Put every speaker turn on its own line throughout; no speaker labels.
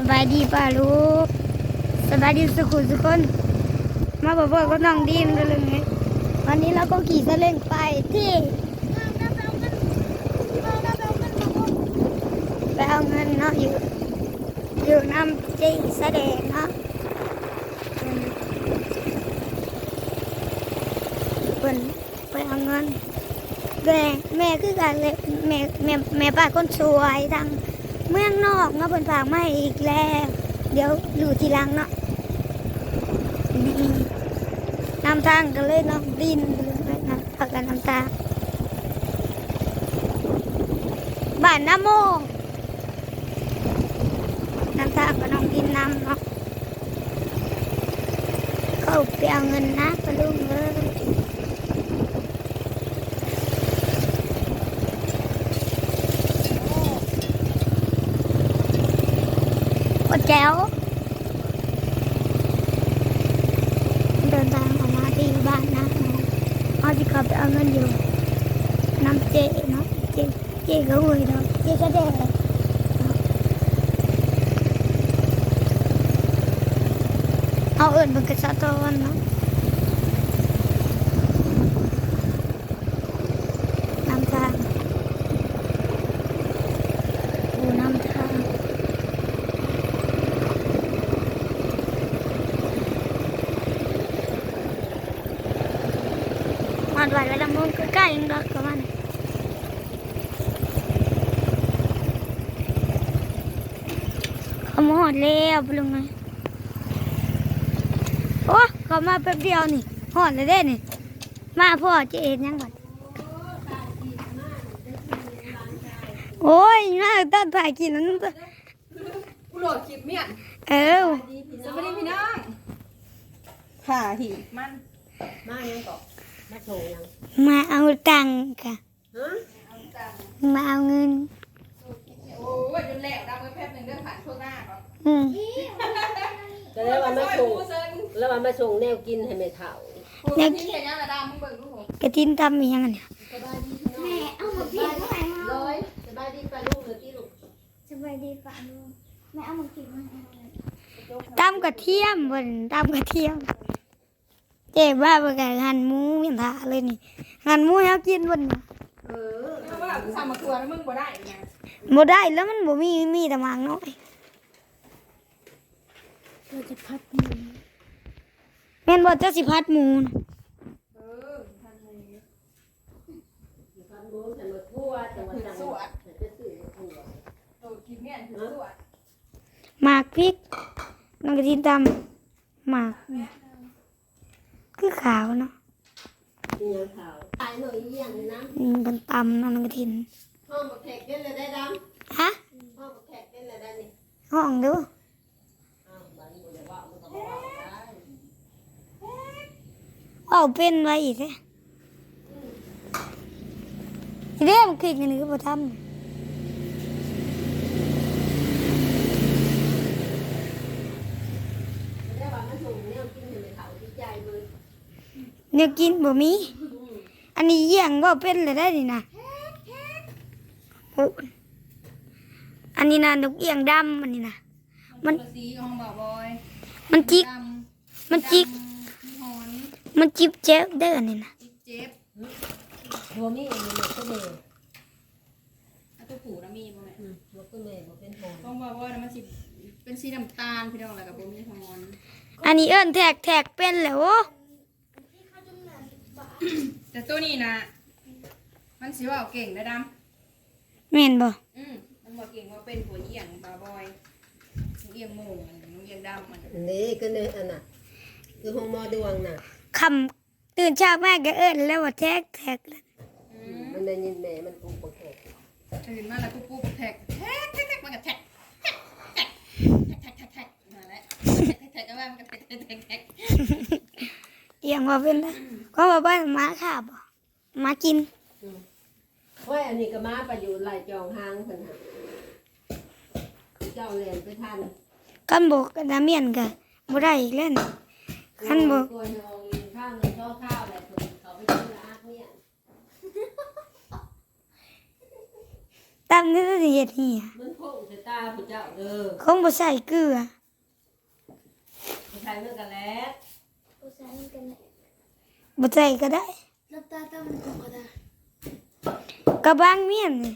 สบายดีป่าลูกสบายดีสุขุสุกคนมาบอกว่าก็น้องดีมกันเลยไงวันนี้เราก็ขี่ซาเล้งไปที่ไปเอาเงินเนาะอยู่อยู่น้ำจีแสดงเนาะเป็นไปเอาเงินแม่แม่คือกันเลยแม่แม่แม่ป้าคนสวยทาง เมืองนอกเนาะเป็นฝากมาอีกแล้ว เดี๋ยวอยู่ทีหลังเนาะนำทางกันเลยเนาะดินเลยนะพากันนำทางบ้านน้ำโมนำทางกับน้องดินนำเนาะเขาไปเอาเงินนะกระลุงเลย โอ้แจ๋วเดินทางออกมาที่บ้านนะเอาที่ขับไปเอาเงินอยู่น้ำเจเนาะเจเจก็หุยเนาะเจก็ได้เอาเอิญเป็นกระสะตอนเนาะน้ำทางดูน้ำทาง มันไหวเวลามุงใกล้ๆยังรักกับมันเขามาหอดแล้วปลุงไงโอ้เขามาแป๊บเดียวนี่หอดเลยเด้นี่มาพ่อจะเอ็นยังก่อนโอ้ยน่าต้นถ่ายกินนั้น
กูโหลดคลิปเมียน
เออ
สวัสดีพี่น้องผ่าหิมัน
มายังเกาะ มาโชว์ยัง
มาเอาตังค์ค่ะ
ฮะ
มาเอาเงิน
โอ้ยจนแล้วดังไปแป๊บหนึ่งเดินผ่านช่วงหน้าครับ
อืม
ก็แล้ววันมา
ซอย
ส่ง
กูเซิน
แล้ววันมาส่งแนวกินให้แม่เฒ่า
กูที่เห็นยังระดามึงเบิ่งดูผม
กระทินทำอีกอยังไงเนี่ย
สบายดีพี่น้องแม่เอามาพี่เท่าไหร่ร้อยสบายดีปลาลูกหรือที่ลูก
สบายดีป่ะลูกแม่เอามากินมาตำกระเทียมบนตำกระเทียม เจ๊บ้าไปกับหั่นหมูเมียนถาเลยนี่หั่นหมูให้เขากินบน
เออ
เพราะว่ากูทำมาครัวแล้วมึงบ่ได้ไง
บ่ได้แล้วมันบ่มีมีแต่หมากน้อยเราจะพัดหมูแม่นบ่เจ้าสิพัดหมูน่ะ
เออทันเลย
พันโมงแต่มาทั่วแต่ว่าจังหวัดจะซื้อมาทั่ว
โหลดคลิปเมียนคือสวด
หมากพริกน้ำกระทินตำหมาก คือขาวเนาะ
กินยังข่าวตายหน่อยอีหยังนะ
อืมเป็นตำน้ำกระทิน
ห้องบักแขกเล่นเลยได้ด
ฮะำ
ห้องบักแขกเล่นเลยได้นี่
ห้องดู
อ้าวบ้านนี้บ่ได้ว่ามันก็บ่ว่าได้
เอาเป็นไว้อีกแท้ทีเรียมนคือกันนี่ก็บ่ทำ
แล้ววันมาส่งแนวกินให้แม่เฒ่าดีใจเบิ่ง
เนี่ยกินบ่มี อันนี้เยี่ยงบ่เป็นเลยได้นี่นะโอ้อันนี้นะนกเอี้ยงดำอันนี้นะมัน
ตัวสีของบ่าวบอย
มันจิก
ดำ
มันจิก
ดำหอน
มันจิบเจ็บเด้ออันนี้นะ
จิกเจ็บ
หัวมีอันนี้ก็แม่
แล้วตัวผูนะมีบ่แม่
อืมหัวก็แม่บ่เป็นหอม
ต้องบ่าวบอยนะมันสิเป็นสีน้ำตาลพี่น้องแล้วกับบ่มีหอน
อันนี้เอิ้นแทกแทกเป็นแล้วโอ้
แต่ตัวนี้นะมันสิว่าเก่งนะด
แม่นบ่ำ
อืมมันบอกเก่งว่าเป็นหัวเอียงบาบอยเอียงโมงมันเอียงดำมัน
อันนี้ก็เนี่ยอันน่ะ คือห้องหมอดวงน่ะ
คำตื่นเช้ามาก็เอิ้นแล้วว่าแทกแทกแล้ว
อืม
มันได้ยินแม่มันปลูกบักแขก
ตื่นมาแล้วก็ปุ๊บแท็กแท็กแท็กแท็กมันก็แท็กแท็กแท็กแท็กแท็กแท็กมาแล้วแท็กแท็กก็ว่ามันก็แท็กแท็กแท็กแท็ก
เอียงว่าเป็นแล้ว ก็ว่าบ้านหมาขาบบ่หมากิน
เฮ้ยอันนี้ก็มาประโยชน์หลายจองหางเพิ่นหาเจ้าแลนไปทัน
กันบอกกันดาเมียนก็บ่ได้อีกแล้วนี่คันบอก
ตัวทองข้างเงินช่อข้าวอะไรเพิ่นเขาไปซื้อละอักเนี่ย
ตำนี่สิเฮ็ดเหีย
มันโค้งใส่ตาผู้เจ้าเด้อ
คงบ่ใส่เกลือ
ใช้เมื่อกันแล้ว
บ่ใส่ก็ได้
รับตาตามันก็ได้
กระบางเมียนนี่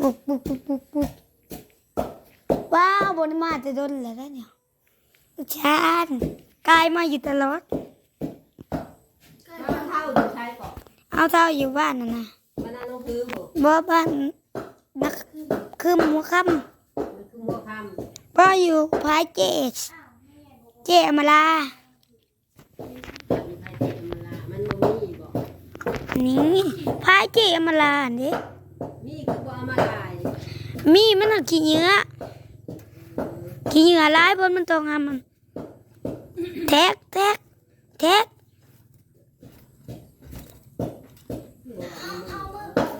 ปุกปุกปุกปุกปุกว้าวบนมาจะโดนแล้วนะเนี่ยชานกายมาอยู่ตลอด
มันเท่าอยู่ใช้ก่อน
เอาเท่าอยู่บ้านน่ะนะ
มันนั่งลงพื้นบ่
บ่บ้านนักคือหมูค่
มั นคือ
อยู่พายเจสเจอมาลา
มันใช้เจ็บมันละมันบ่มีบ่
นี่พายเจอมาลาเด้
มีคือบ่เอามาลาย
มีมันน่ะขี้เหงื่อขี้เหงื่อหลายบนมันต้องทำมันแท็กแท็กแท็ก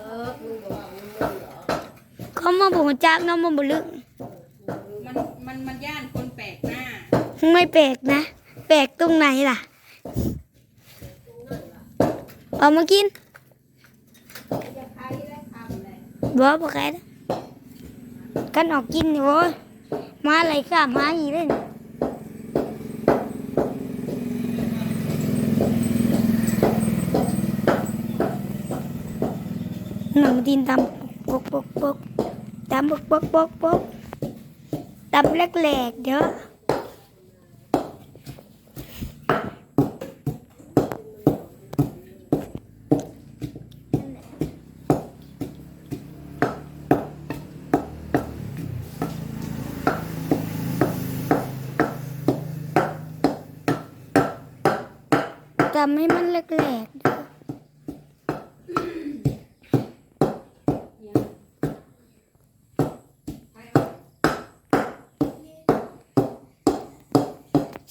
เออมึงบ่ว่ามึงมึงเหรอ
เขามาบอกจักเน้องมันบ่ลึก ไม่แปลกนะ แปลกตรงไหนล่ะ เอามากิน
จะใครได้คำเลย
บ่บ่ใครนะกันออกกินนี่โว้ยมาอะไรข้ามาอีเลยนี่หนังดินตำปกปกปกตำปกปกปกปกตำแหลกๆเด้อ ทำให้มันแหลกๆด้วย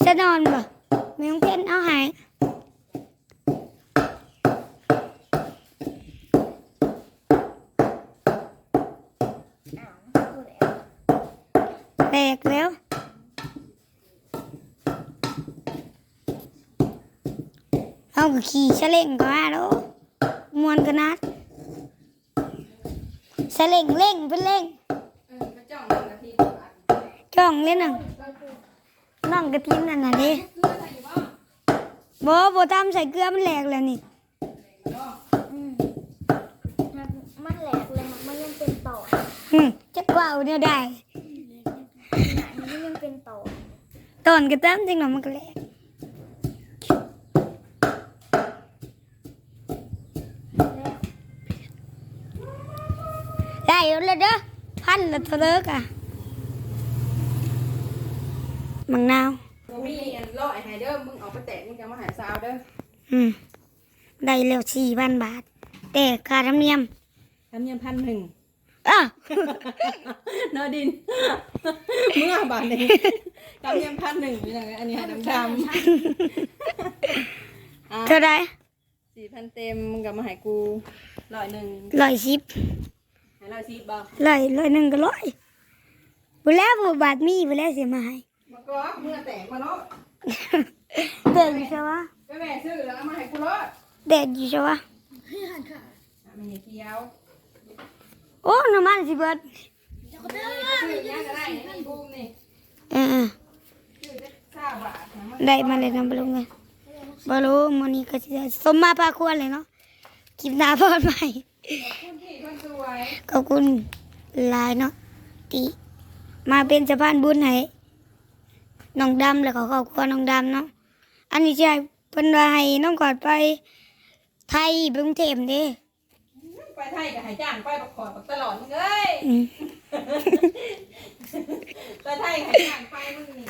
จะนอนบ่ไม่ต้องเพนเอาหายแตกแล้ว เอาก็ขี่ชะเล่งก็มาแล้วมวนกันนัดชะเล่งเล่งเป็นเล่ง
เออพระเจ้าหนึ่งนาทีกว่า
จ้องเล่นหนังน้องกระทินนั่นน่ะเด้
เกลือใส่อยู่บ่
บ่บ่ตามใส่เกลือมันแหลกแล้วนี่
บ่
มันแหลกเลยมันยังเป็นต่อ
อืมจักว่าเอาเนี่ยได้
มันยังเป็นต่อ
ตอนกระตั้มจังหน่อยมันก็แหลก ได้แล้วเด้อพันละเท่าเลิกอะมังนาว
บ่มีอันร้อยให้เด้อมึงเอาไปแตกมึงจะมาหาสาวเด้อ
อืมได้แล้วสี่พันบาท แต่ค่าธรรมเนียม
ทำยังพันหนึ่ง
อะ
นอดินเมื่อบาทหนึ่งทำยังพันหนึ่งนี่นะอันนี้หาดำดำอะ
เท่าไร
สี่พันเต็มมึงกับมาใหายกูร้อยหนึ่ง
ร้อยสิบ
ให้ ร้อยสิบบ่
ร้อยร้อยหนึ่งก็ร้อยบุแล้วบุบาทมีบุแล้วเสียมาให้
มาก็เมื่อแตกมาเนาะ
เด็กอยู่ใช่ปะ
ไปแม่ซื้อแล้วเอามาให้กูรถ
เด็กอยู่ใช่ปะ
อะมันอย่าเคี้ยว
โอ้น้ำมันสิเบิด
ซื้อยังก็ได้นี่บูมนี่
เออ
ซื้อได้เก้าบาทนะมัน
ได้มาเลยนะบลุงเลยบลูมันนี้ก็จะสมมาพาควรเลยเนาะคลิปหน้าพอดใหม่
คนที่คนสวย
ขอบคุณหลายเนาะที่มาเป็นสะพานบุญให้น้องดำแล้วก็ครอบครัวน้องดำเนาะอันนี้ใช่เพิ่นว่าให้น้องกอดไปไทยไปกรุงเทพเด้
ไปไทยกับหายจ้างไปบักขอดบักตลอดมึงเอ้ย
อืม
ไปไทยหายจ้างไปมึงนี่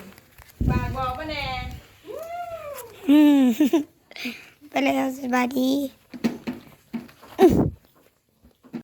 ฝากบอกปะแน่
อืมไปแล้วสบายดี